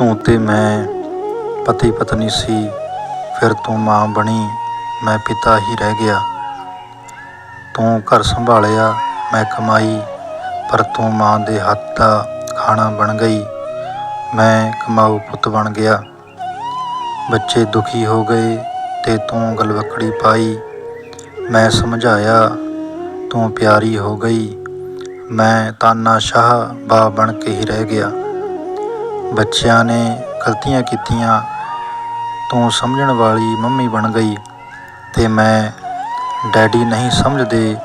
ਤੂੰ ਤੇ ਮੈਂ ਪਤੀ ਪਤਨੀ ਸੀ, ਫਿਰ ਤੂੰ ਮਾਂ ਬਣੀ, ਮੈਂ ਪਿਤਾ ਹੀ ਰਹਿ ਗਿਆ। ਤੂੰ ਘਰ ਸੰਭਾਲਿਆ, ਮੈਂ ਕਮਾਈ, ਪਰ ਤੂੰ ਮਾਂ ਦੇ ਹੱਥ ਦਾ ਖਾਣਾ ਬਣ ਗਈ, ਮੈਂ ਕਮਾਊ ਪੁੱਤ ਬਣ ਗਿਆ। ਬੱਚੇ ਦੁਖੀ ਹੋ ਗਏ ਤੇ ਤੂੰ ਗਲਵਕੜੀ ਪਾਈ। ਮੈਂ ਸਮਝਾਇਆ, ਤੂੰ ਪਿਆਰੀ ਹੋ ਗਈ, ਮੈਂ ਤਾਨਾ ਸ਼ਾਹ ਬਾ ਬਣ ਕੇ ਹੀ ਰਹਿ ਗਿਆ। ਬੱਚਿਆਂ ਨੇ ਗਲਤੀਆਂ ਕੀਤੀਆਂ ਤੂੰ ਸਮਝਣ ਵਾਲੀ ਮੰਮੀ ਬਣ ਗਈ ਤੇ ਮੈਂ ਡੈਡੀ ਨਹੀਂ ਸਮਝਦੇ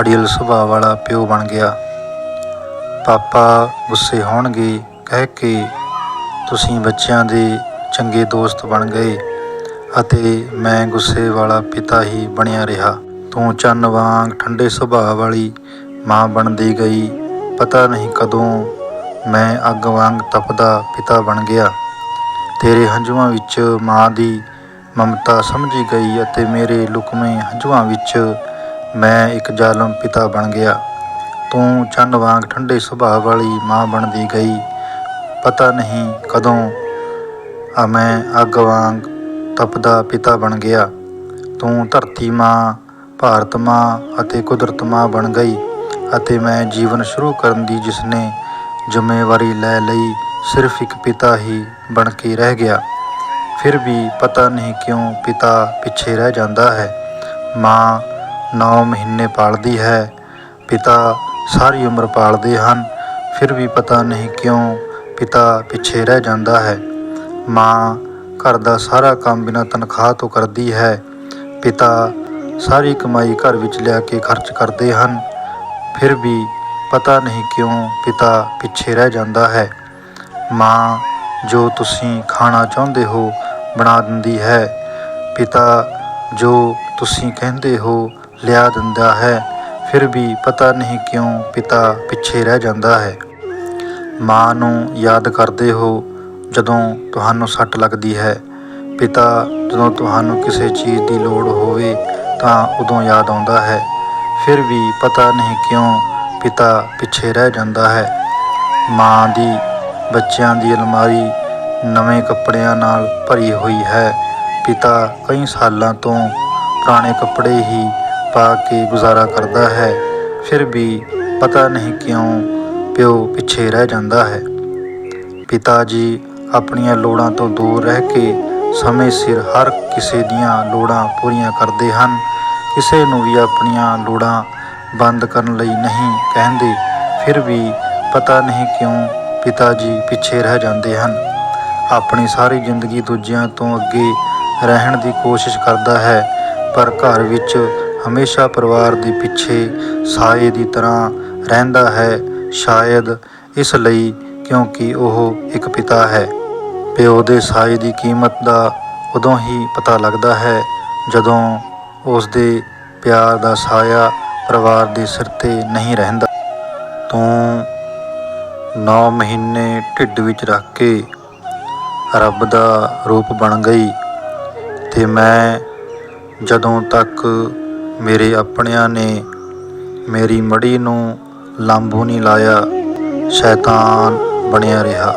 ਅੜੀਅਲ ਸੁਭਾਅ ਵਾਲਾ ਪਿਓ ਬਣ ਗਿਆ। ਪਾਪਾ ਗੁੱਸੇ ਹੋਣਗੇ, ਕਹਿ ਕੇ ਤੁਸੀਂ ਬੱਚਿਆਂ ਦੇ ਚੰਗੇ ਦੋਸਤ ਬਣ ਗਏ ਅਤੇ ਮੈਂ ਗੁੱਸੇ ਵਾਲਾ ਪਿਤਾ ਹੀ ਬਣਿਆ ਰਿਹਾ। ਤੂੰ ਚੰਨ ਵਾਂਗ ਠੰਡੇ ਸੁਭਾਅ ਵਾਲੀ ਮਾਂ ਬਣਦੀ ਗਈ। ਪਤਾ ਨਹੀਂ ਕਦੋਂ ਮੈਂ ਅੱਗ ਵਾਂਗ ਤਪਦਾ ਪਿਤਾ ਬਣ ਗਿਆ। ਤੇਰੇ ਹੰਝੂਆਂ ਵਿੱਚ ਮਾਂ ਦੀ ਮਮਤਾ ਸਮਝੀ ਗਈ ਅਤੇ ਮੇਰੇ ਲੁਕਵੇਂ ਹੰਝੂਆਂ ਵਿੱਚ ਮੈਂ ਇੱਕ ਜ਼ਾਲਮ ਪਿਤਾ ਬਣ ਗਿਆ। ਤੂੰ ਚੰਨ ਵਾਂਗ ਠੰਡੇ ਸੁਭਾਅ ਵਾਲੀ ਮਾਂ ਬਣਦੀ ਗਈ। ਪਤਾ ਨਹੀਂ ਕਦੋਂ ਆ ਮੈਂ ਅੱਗ ਵਾਂਗ ਤਪਦਾ ਪਿਤਾ ਬਣ ਗਿਆ। ਤੂੰ ਧਰਤੀ ਮਾਂ, ਭਾਰਤ ਮਾਂ ਅਤੇ ਕੁਦਰਤ ਮਾਂ ਬਣ ਗਈ ਅਤੇ ਮੈਂ ਜੀਵਨ ਸ਼ੁਰੂ ਕਰਨ ਦੀ ਜਿਸਨੇ ਜ਼ਿੰਮੇਵਾਰੀ ਲੈ ਲਈ ਸਿਰਫ ਇੱਕ ਪਿਤਾ ਹੀ ਬਣ ਕੇ ਰਹਿ ਗਿਆ। ਫਿਰ ਵੀ ਪਤਾ ਨਹੀਂ ਕਿਉਂ ਪਿਤਾ ਪਿੱਛੇ ਰਹਿ ਜਾਂਦਾ ਹੈ। ਮਾਂ 9 ਮਹੀਨੇ ਪਾਲਦੀ ਹੈ। ਪਿਤਾ ਸਾਰੀ ਉਮਰ ਪਾਲਦੇ ਹਨ। ਫਿਰ ਵੀ ਪਤਾ ਨਹੀਂ ਕਿਉਂ ਪਿਤਾ ਪਿੱਛੇ ਰਹਿ ਜਾਂਦਾ ਹੈ। ਮਾਂ ਘਰ ਦਾ ਸਾਰਾ ਕੰਮ ਬਿਨਾਂ ਤਨਖਾਹ ਤੋਂ ਕਰਦੀ ਹੈ। ਪਿਤਾ ਸਾਰੀ ਕਮਾਈ ਘਰ ਵਿੱਚ ਲਿਆ ਕੇ ਖਰਚ ਕਰਦੇ ਹਨ। ਫਿਰ ਵੀ ਪਤਾ ਨਹੀਂ ਕਿਉਂ ਪਿਤਾ ਪਿੱਛੇ ਰਹਿ ਜਾਂਦਾ ਹੈ। ਮਾਂ, ਜੋ ਤੁਸੀਂ ਖਾਣਾ ਚਾਹੁੰਦੇ ਹੋ, ਬਣਾ ਦਿੰਦੀ ਹੈ। ਪਿਤਾ, ਜੋ ਤੁਸੀਂ ਕਹਿੰਦੇ ਹੋ, ਲਿਆ ਦਿੰਦਾ ਹੈ। ਫਿਰ ਵੀ ਪਤਾ ਨਹੀਂ ਕਿਉਂ ਪਿਤਾ ਪਿੱਛੇ ਰਹਿ ਜਾਂਦਾ ਹੈ। ਮਾਂ ਨੂੰ ਯਾਦ ਕਰਦੇ ਹੋ, ਜਦੋਂ ਤੁਹਾਨੂੰ ਸੱਟ ਲੱਗਦੀ ਹੈ। ਪਿਤਾ, ਜਦੋਂ ਤੁਹਾਨੂੰ ਕਿਸੇ ਚੀਜ਼ ਦੀ ਲੋੜ ਹੋਵੇ, ਤਾਂ ਉਦੋਂ ਯਾਦ ਆਉਂਦਾ ਹੈ। ਫਿਰ ਵੀ ਪਤਾ ਨਹੀਂ ਕਿਉਂ ਪਿਤਾ ਪਿੱਛੇ ਰਹਿ ਜਾਂਦਾ ਹੈ। ਮਾਂ ਦੀ, ਬੱਚਿਆਂ ਦੀ ਅਲਮਾਰੀ ਨਵੇਂ ਕੱਪੜਿਆਂ ਨਾਲ ਭਰੀ ਹੋਈ ਹੈ। ਪਿਤਾ ਕਈ ਸਾਲਾਂ ਤੋਂ ਪੁਰਾਣੇ ਕੱਪੜੇ ਹੀ ਪਾ ਕੇ ਗੁਜ਼ਾਰਾ ਕਰਦਾ ਹੈ। ਫਿਰ ਵੀ ਪਤਾ ਨਹੀਂ ਕਿਉਂ ਪਿਓ ਪਿੱਛੇ ਰਹਿ ਜਾਂਦਾ ਹੈ। ਪਿਤਾ ਜੀ ਆਪਣੀਆਂ ਲੋੜਾਂ ਤੋਂ ਦੂਰ ਰਹਿ ਕੇ ਸਮੇਂ ਸਿਰ ਹਰ ਕਿਸੇ ਦੀਆਂ ਲੋੜਾਂ ਪੂਰੀਆਂ ਕਰਦੇ ਹਨ। ਕਿਸੇ ਨੂੰ ਵੀ ਆਪਣੀਆਂ ਲੋੜਾਂ ਬੰਦ ਕਰਨ ਲਈ ਨਹੀਂ ਕਹਿੰਦੇ, ਫਿਰ ਵੀ ਪਤਾ ਨਹੀਂ ਕਿਉਂ ਪਿਤਾ ਜੀ ਪਿੱਛੇ ਰਹਿ ਜਾਂਦੇ ਹਨ। ਆਪਣੀ ਸਾਰੀ ਜ਼ਿੰਦਗੀ ਦੂਜਿਆਂ ਤੋਂ ਅੱਗੇ ਰਹਿਣ ਦੀ ਕੋਸ਼ਿਸ਼ ਕਰਦਾ ਹੈ, ਪਰ ਘਰ ਵਿੱਚ ਹਮੇਸ਼ਾ ਪਰਿਵਾਰ ਦੇ ਪਿੱਛੇ ਸਾਏ ਦੀ ਤਰ੍ਹਾਂ ਰਹਿੰਦਾ ਹੈ, ਸ਼ਾਇਦ ਇਸ ਲਈ ਕਿਉਂਕਿ ਉਹ ਇੱਕ ਪਿਤਾ ਹੈ। ਪਿਓ ਦੇ ਸਾਏ ਦੀ ਕੀਮਤ ਦਾ ਉਦੋਂ ਹੀ ਪਤਾ ਲੱਗਦਾ ਹੈ, ਜਦੋਂ ਉਸ ਦੇ ਪਿਆਰ ਦਾ ਸਾਇਆ ਪਰਿਵਾਰ ਦੇ ਸਿਰ ਤੇ ਨਹੀਂ ਰਹਿੰਦਾ। ਤੂੰ 9 ਮਹੀਨੇ ਢਿੱਡ ਵਿੱਚ ਰੱਖ ਕੇ ਰੱਬ ਦਾ ਰੂਪ ਬਣ ਗਈ ਤੇ ਮੈਂ ਜਦੋਂ ਤੱਕ ਮੇਰੇ ਆਪਣਿਆਂ ਨੇ ਮੇਰੀ ਮੜੀ ਨੂੰ ਲਾਂਬੂ ਨਹੀਂ ਲਾਇਆ, ਸ਼ੈਤਾਨ ਬਣਿਆ ਰਿਹਾ।